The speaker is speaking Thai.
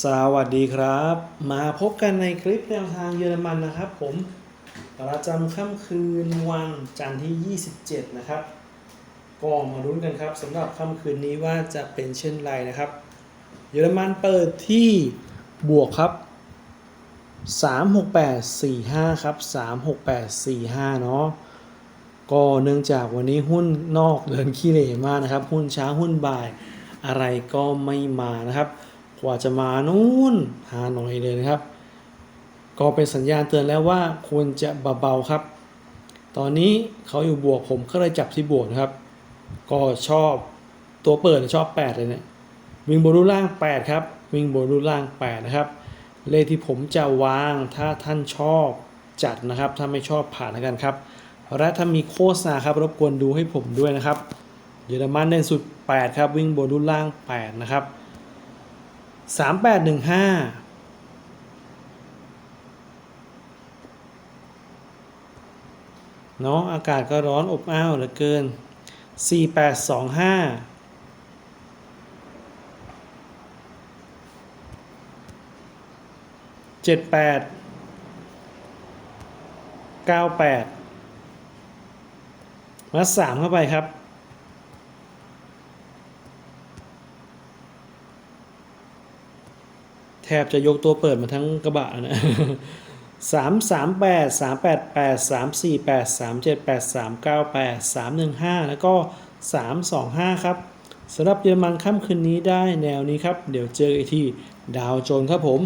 สวัสดีครับ มาพบกันในคลิปแนวทางเยอรมันนะครับ ผมประจำค่ำคืนวันจันทร์ที่ 27 นะครับก็มาลุ้นกันครับสำหรับค่ำคืนนี้ว่าจะเป็นเช่นไรนะครับ เยอรมันเปิดที่บวกครับ 36845 ครับ 36845 เนาะก็เนื่องจากวันนี้หุ้นนอกเดินขี้เหร่มากนะครับ หุ้นเช้าหุ้นบ่ายอะไรก็ไม่มานะครับ กว่าจะมานู่นหาหน่อยเลยนะครับ ก็เป็นสัญญาณเตือนแล้วว่าควรจะเบาๆครับ ตอนนี้เขาอยู่บวกผมก็เลยจับที่บวกนะครับ ก็ชอบตัวเปิดชอบ 8 เลยเนี่ยวิ่งบนรูล่าง 8 ครับ วิ่งบนรูล่าง 8 นะครับ เลขที่ผมจะวางถ้าท่านชอบจัดนะครับ ถ้าไม่ชอบผ่านแล้วกันครับ และถ้ามีโฆษณาครับรบกวนดูให้ผมด้วยนะครับ เยอรมันเน้นสุด 8 ครับ วิ่งบนรูล่าง 8 นะครับ สามแปดหนึ่งห้าเนาะอากาศก็ร้อนอบอ้าวเหลือเกินสี่แปดสองห้าเจ็ดแปดเก้าแปดมาสามเข้าไปครับ แทบจะยกตัวเปิดมาทั้งกระบะนะสามสามแปดสามแปดแปดสามสี่แปดสามเจ็ดแปดสามเก้าแปดสามหนึ่งห้าแล้วก็สามสองห้าครับสำหรับเยอรมันค่ำคืนนี้ได้แนวนี้ครับ เดี๋ยวเจออีกทีดาวโจนครับผม